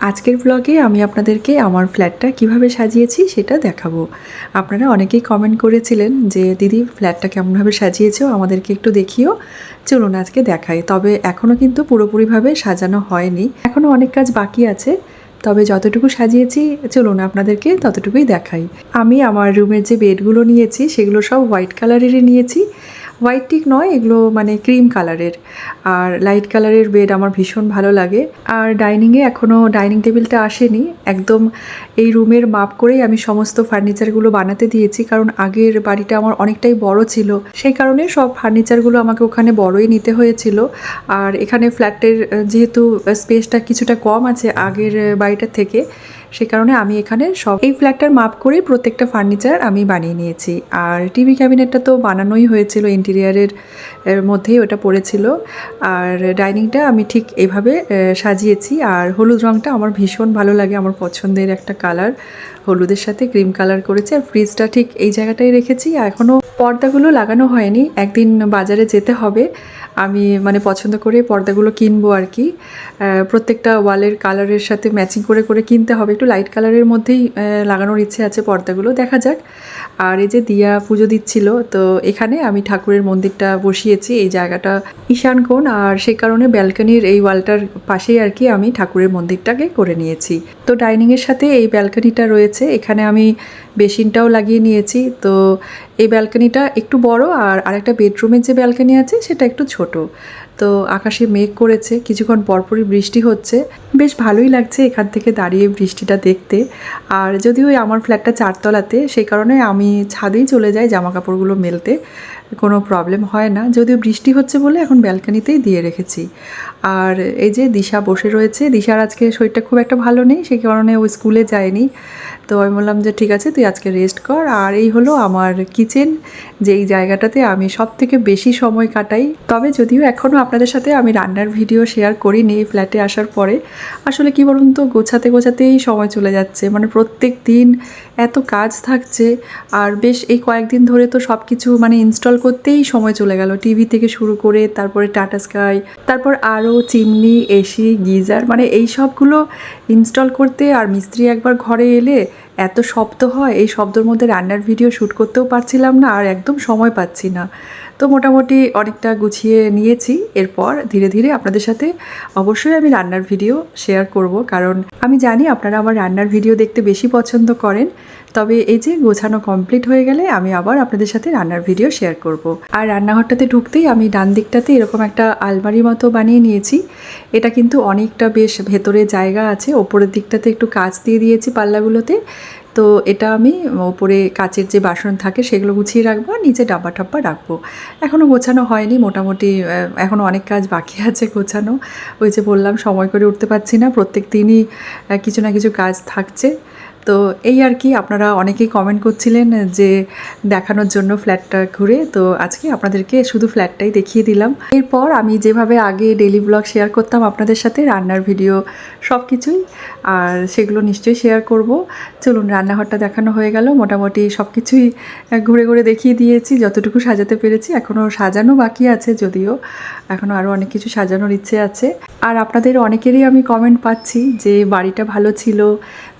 আজকের ব্লগে আমি আপনাদেরকে আমার ফ্ল্যাটটা কীভাবে সাজিয়েছি সেটা দেখাবো। আপনারা অনেকেই কমেন্ট করেছিলেন যে, দিদি ফ্ল্যাটটা কেমনভাবে সাজিয়েছো? আমাদেরকে একটু দেখিও। চলুন আজকে দেখাই। তবে এখনও কিন্তু পুরোপুরিভাবে সাজানো হয়নি। এখনও অনেক কাজ বাকি আছে। তবে যতটুকু সাজিয়েছি, চলুন আপনাদেরকে ততটুকুই দেখাই। আমি আমার রুমের যে বেডগুলো নিয়েছি, সেগুলো সব হোয়াইট কালারেরই নিয়েছি। হোয়াইট ঠিক নয়, এগুলো মানে ক্রিম কালারের আর লাইট কালারের বেড আমার ভীষণ ভালো লাগে। আর ডাইনিংয়ে এখনও ডাইনিং টেবিলটা আসেনি। একদম এই রুমের মাপ করেই আমি সমস্ত ফার্নিচারগুলো বানাতে দিয়েছি, কারণ আগের বাড়িটা আমার অনেকটাই বড় ছিল। সেই কারণে সব ফার্নিচারগুলো আমাকে ওখানে বড়ই নিতে হয়েছিল। আর এখানে ফ্ল্যাটের যেহেতু স্পেসটা কিছুটা কম আছে আগের বাড়িটার থেকে সে কারণে আমি এখানে সব এই ফ্ল্যাটটার মাপ করে প্রত্যেকটা ফার্নিচার আমি বানিয়ে নিয়েছি। আর টিভি ক্যাবিনেটটা তো বানানোই হয়েছিল, ইন্টেরিয়ারের মধ্যেই ওটা পড়েছিল। আর ডাইনিংটা আমি ঠিক এভাবে সাজিয়েছি। আর হলুদ রঙটা আমার ভীষণ ভালো লাগে, আমার পছন্দের একটা কালার। হলুদের সাথে ক্রিম কালার করেছি আর ফ্রিজটা ঠিক এই জায়গাটায় রেখেছি। এখনও পর্দাগুলো লাগানো হয়নি। একদিন বাজারে যেতে হবে। আমি মানে পছন্দ করে পর্দাগুলো কিনবো আর কি। প্রত্যেকটা ওয়ালের কালারের সাথে ম্যাচিং করে করে কিনতে হবে। একটু লাইট কালারের মধ্যেই লাগানোর ইচ্ছে আছে পর্দাগুলো। দেখা যাক। আর এই যে দিয়া পুজো দিচ্ছিল, তো এখানে আমি ঠাকুরের মন্দিরটা বসিয়েছি। এই জায়গাটা ঈশান কোণ। আর সেই কারণে ব্যালকনির এই ওয়ালটার পাশেই আর কি আমি ঠাকুরের মন্দিরটাকে করে নিয়েছি। তো ডাইনিংয়ের সাথে এই ব্যালকনিটা রয়েছে। এখানে আমি বেসিনটাও লাগিয়ে নিয়েছি। তো এই ব্যালকনিটা একটু বড় আর আরেকটা বেডরুমের যে ব্যালকনি আছে সেটা একটু ছোট। তো আকাশে মেঘ করেছে, কিছুক্ষণ পরপরই বৃষ্টি হচ্ছে। বেশ ভালোই লাগছে এখান থেকে দাঁড়িয়ে বৃষ্টিটা দেখতে। আর যদিও আমার ফ্ল্যাটটা চারতলাতে, সেই কারণে আমি ছাদেই চলে যাই জামা কাপড়গুলো মেলতে। কোনো প্রবলেম হয় না। যদিও বৃষ্টি হচ্ছে বলে এখন ব্যালকনিতেই দিয়ে রেখেছি। আর এই যে দিশা বসে রয়েছে, দিশার আজকে শরীরটা খুব একটা ভালো নেই, সেই কারণে ও স্কুলে যায়নি। তো আমি বললাম যে, ঠিক আছে, তুই আজকে রেস্ট কর। আর এই হলো আমার কিচেন যে এই জায়গাটাতে আমি সব থেকে বেশি সময় কাটাই। তবে যদিও এখনও আপনাদের সাথে আমি রান্নার ভিডিও শেয়ার করিনি এই ফ্ল্যাটে আসার পরে, আসলে কি বলুন তো, গোছাতে গোছাতেই সময় চলে যাচ্ছে। মানে প্রত্যেক দিন এত কাজ থাকছে, আর বেশ এই কয়েকদিন ধরে তো সব কিছু মানে ইনস্টল করতেই সময় চলে গেল। টিভি থেকে শুরু করে তারপরে টাটা স্কাই তারপর আরও চিমনি এসি গিজার মানে এই সবগুলো ইনস্টল করতে আর মিস্ত্রি একবার ঘরে এলে এত শব্দ হয়, এই শব্দর মধ্যে রান্নার ভিডিও শ্যুট করতেও পারছিলাম না আর একদম সময় পাচ্ছি না। তো মোটামুটি অনেকটা গুছিয়ে নিয়েছি। এরপর ধীরে ধীরে আপনাদের সাথে অবশ্যই আমি রান্নার ভিডিও শেয়ার করব। কারণ আমি জানি আপনারা আমার রান্নার ভিডিও দেখতে বেশি পছন্দ করেন। তবে এই যে গোছানো কমপ্লিট হয়ে গেলে আমি আবার আপনাদের সাথে রান্নার ভিডিও শেয়ার করব। আর রান্নাঘরটাতে ঢুকতেই আমি ডান দিকটাতে এরকম একটা আলমারি মতো বানিয়ে নিয়েছি। এটা কিন্তু অনেকটা বেশ ভেতরে জায়গা আছে। ওপরের দিকটাতে একটু কাচ দিয়ে দিয়েছি পাল্লাগুলোতে। তো এটা আমি ওপরে কাচের যে বাসন থাকে সেগুলো গুছিয়ে রাখব আর নিচে ডাব্বা টাব্বা রাখব। এখনও গোছানো হয়নি, মোটামুটি এখনও অনেক কাজ বাকি আছে গোছানো। ওই যে বললাম, সময় করে উঠতে পারছি না, প্রত্যেক দিনই কিছু না কিছু কাজ থাকছে। তো এই আর কি, আপনারা অনেকেই কমেন্ট করছিলেন যে দেখানোর জন্য ফ্ল্যাটটা ঘুরে, তো আজকে আপনাদেরকে শুধু ফ্ল্যাটটাই দেখিয়ে দিলাম। এরপর আমি যেভাবে আগে ডেলি ব্লগ শেয়ার করতাম আপনাদের সাথে, রান্নার ভিডিও সব কিছুই আর সেগুলো নিশ্চয়ই শেয়ার করব। চলুন, রান্নাঘরটা দেখানো হয়ে গেল। মোটামুটি সব কিছুই ঘুরে ঘুরে দেখিয়ে দিয়েছি, যতটুকু সাজাতে পেরেছি। এখনও সাজানো বাকি আছে যদিও এখনও আরও অনেক কিছু সাজানোর ইচ্ছে আছে। আর আপনাদের অনেকেরই আমি কমেন্ট পাচ্ছি যে বাড়িটা ভালো ছিল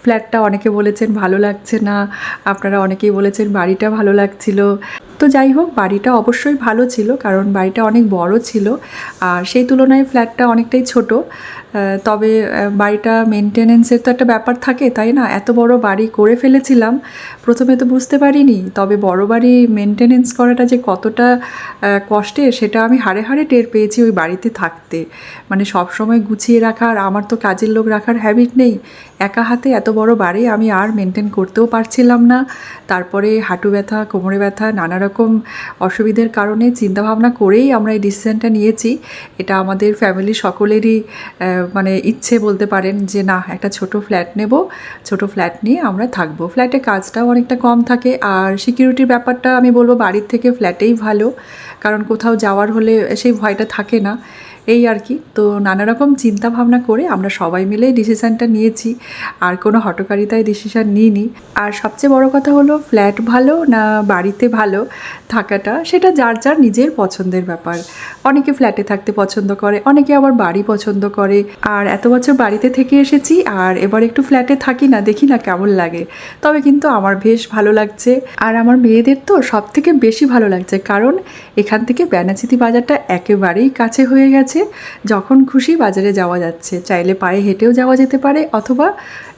ফ্ল্যাটটা অনেকে বলেছেন ভালো লাগছে না আপনারা অনেকেই বলেছেন বাড়িটা ভালো লাগছিল। তো যাই হোক বাড়িটা অবশ্যই ভালো ছিল কারণ বাড়িটা অনেক বড় ছিল আর সেই তুলনায় ফ্ল্যাটটা অনেকটাই ছোট। তবে বাড়িটা মেনটেনেন্সের তো একটা ব্যাপার থাকে তাই না? এত বড় বাড়ি করে ফেলেছিলাম প্রথমে তো বুঝতে পারিনি তবে বড় বাড়ি মেনটেনেন্স করাটা যে কতটা আহ, কষ্টের সেটা আমি হাড়ে হাড়ে টের পেয়েছি ওই বাড়িতে থাকতে। মানে সব সময় গুছিয়ে রাখার আমার তো কাজের লোক রাখার হ্যাবিট নেই একা হাতে এত বড় বাড়ি আমি আর মেনটেন করতেও পারছিলাম না। তারপরে হাঁটু ব্যথা, কোমরে ব্যথা, নানা রকম অসুবিধার কারণে চিন্তাভাবনা করেই আমরা এই ডিসিশনটা নিয়েছি। এটা আমাদের ফ্যামিলি সকলেরই মানে ইচ্ছে বলতে পারেন যে, না, একটা ছোট ফ্ল্যাট নেব। ছোট ফ্ল্যাট নিয়ে আমরা থাকব। ফ্ল্যাটে কাজটাও অনেকটা কম থাকে। আর সিকিউরিটির ব্যাপারটা আমি বলব, বাড়ির থেকে ফ্ল্যাটেই ভালো। কারণ কোথাও যাওয়ার হলে সেই ভয়টা থাকে না। এই আর কি। তো নানা রকম চিন্তা ভাবনা করে আমরা সবাই মিলে ডিসিশানটা নিয়েছি। আর কোনো হটকারিতায় ডিসিশান নিইনি। আর সবচেয়ে বড় কথা হলো ফ্ল্যাট ভালো না বাড়িতে ভালো থাকাটা, সেটা যার যার নিজের পছন্দের ব্যাপার। অনেকে ফ্ল্যাটে থাকতে পছন্দ করে, অনেকে আবার বাড়ি পছন্দ করে। আর এত বছর বাড়িতে থেকে এসেছি, আর এবার একটু ফ্ল্যাটে থাকি না, দেখি না কেমন লাগে। তবে কিন্তু আমার বেশ ভালো লাগছে। আর আমার মেয়েদের তো সব থেকে বেশি ভালো লাগছে, কারণ এখান থেকে ব্যানাচিতি বাজারটা একেবারেই কাছে হয়ে গেছে। যখন খুশি বাজারে যাওয়া যাচ্ছে। চাইলে পায়ে হেঁটেও যাওয়া যেতে পারে অথবা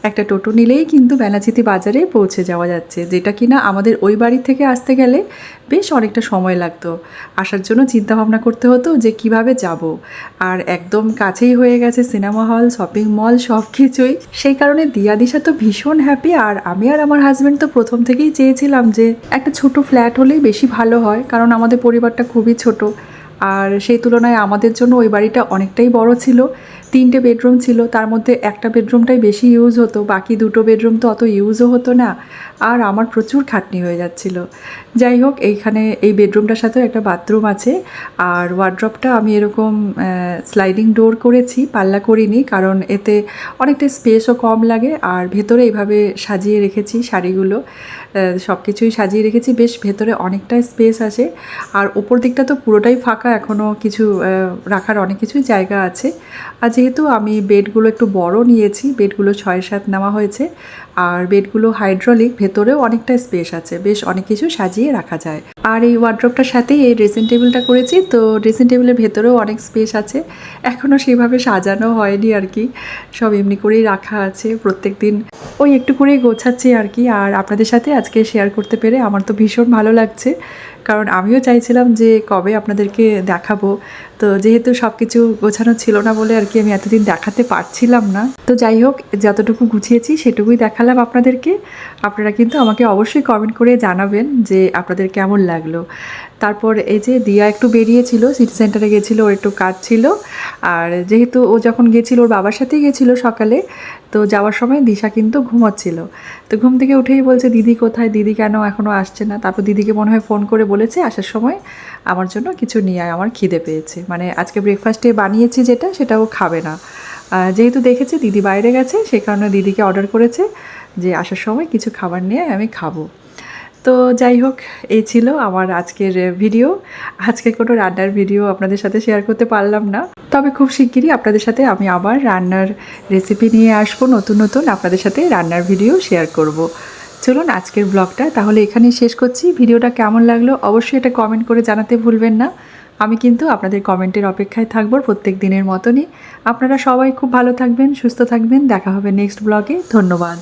একটা টোটো নিলেই কিন্তু বেনাচিতি বাজারে পৌঁছে যাওয়া যাচ্ছে, যেটা কিনা আমাদের ওই বাড়ি থেকে আসতে গেলে বেশ অনেকটা সময় লাগতো। আসার জন্য চিন্তা ভাবনা করতে হতো যে কীভাবে যাব। আর একদম কাছেই হয়ে গেছে সিনেমা হল, শপিং মল, সব কিছুই। সেই কারণে দিয়া দিশা তো ভীষণ হ্যাপি আর আমি আর আমার হাজব্যান্ড তো প্রথম থেকেই চেয়েছিলাম যে একটা ছোট ফ্ল্যাট হলেই বেশি ভালো হয়, কারণ আমাদের পরিবারটা খুবই ছোট। আর সেই তুলনায় আমাদের জন্য ওই বাড়িটা অনেকটাই বড় ছিল। তিনটে বেডরুম ছিল, তার মধ্যে একটা বেডরুমটাই বেশি ইউজ হতো, বাকি দুটো বেডরুম তো অত ইউজও হতো না। আর আমার প্রচুর খাটনি হয়ে যাচ্ছিল। যাই হোক, এইখানে এই বেডরুমটার সাথেও একটা বাথরুম আছে। আর ওয়ার্ড্রপটা আমি এরকম স্লাইডিং ডোর করেছি, পাল্লা করিনি, কারণ এতে অনেকটা স্পেসও কম লাগে। আর ভেতরে এইভাবে সাজিয়ে রেখেছি শাড়িগুলো সব কিছুই সাজিয়ে রেখেছি। বেশ ভেতরে অনেকটা স্পেস আছে। আর ওপর দিকটা তো পুরোটাই ফাঁকা এখনও কিছু রাখার অনেক কিছুই জায়গা আছে। আর যেহেতু আমি বেডগুলো একটু বড় নিয়েছি বেডগুলো ছয় সাত নেওয়া হয়েছে। আর বেডগুলো হাইড্রোলিক, ভেতরেও অনেকটা স্পেস আছে। বেশ অনেক কিছু সাজিয়ে রাখা যায়। আর এই ওয়ার্ড্রপটার সাথেই এই ড্রেসিং টেবিলটা করেছি, তো ড্রেসিং টেবিলের ভেতরেও অনেক স্পেস আছে। এখনও সেভাবে সাজানো হয়নি আর কি। সব এমনি করেই রাখা আছে প্রত্যেক দিন ওই একটু করেই গোছাচ্ছি আর কি। আর আপনাদের সাথে আজকে শেয়ার করতে পেরে আমার তো ভীষণ ভালো লাগছে। কারণ আমিও চাইছিলাম যে কবে আপনাদেরকে দেখাবো। তো যেহেতু সব কিছু গোছানো ছিল না বলে আর কি আমি এতদিন দেখাতে পারছিলাম না। তো যাই হোক, যতটুকু গুছিয়েছি সেটুকুই দেখালাম আপনাদেরকে। আপনারা কিন্তু আমাকে অবশ্যই কমেন্ট করে জানাবেন যে আপনাদের কেমন লাগল। তারপর এই যে দিয়া একটু বেরিয়েছিল সিটি সেন্টারে গেছিল, ওর একটু কাজ ছিল। আর যেহেতু ও যখন গেছিল, ওর বাবার সাথেই গেছিল সকালে, তো যাওয়ার সময় দিশা কিন্তু ঘুমাচ্ছিল। তো ঘুম থেকে উঠেই বলছে, দিদি কোথায়? দিদি কেন এখনও আসছে না? তারপর দিদিকে মনে হয় ফোন করে বলেছে, আসার সময় আমার জন্য কিছু নিয়ে আমার খিদে পেয়েছে। মানে আজকে ব্রেকফাস্টে বানিয়েছি যেটা সেটাও খাবে না। যেহেতু দেখেছে দিদি বাইরে গেছে সেই কারণে দিদিকে অর্ডার করেছে যে আসার সময় কিছু খাবার নিয়ে আমি খাব। তো যাই হোক এই ছিল আমার আজকের ভিডিও আজকে কোনো রান্নার ভিডিও আপনাদের সাথে শেয়ার করতে পারলাম না। তবে খুব শিগগিরই আপনাদের সাথে আমি আবার রান্নার রেসিপি নিয়ে আসব, নতুন নতুন আপনাদের সাথে রান্নার ভিডিও শেয়ার করব। চলুন আজকের ব্লগটা তাহলে এখানেই শেষ করছি। ভিডিওটা কেমন লাগল অবশ্যই এটা কমেন্ট করে জানাতে ভুলবেন না। আমি কিন্তু আপনাদের কমেন্টের অপেক্ষায় থাকব প্রত্যেক দিনের মতনই। আপনারা সবাই খুব ভালো থাকবেন, সুস্থ থাকবেন। দেখা হবে নেক্সট ব্লগে ধন্যবাদ।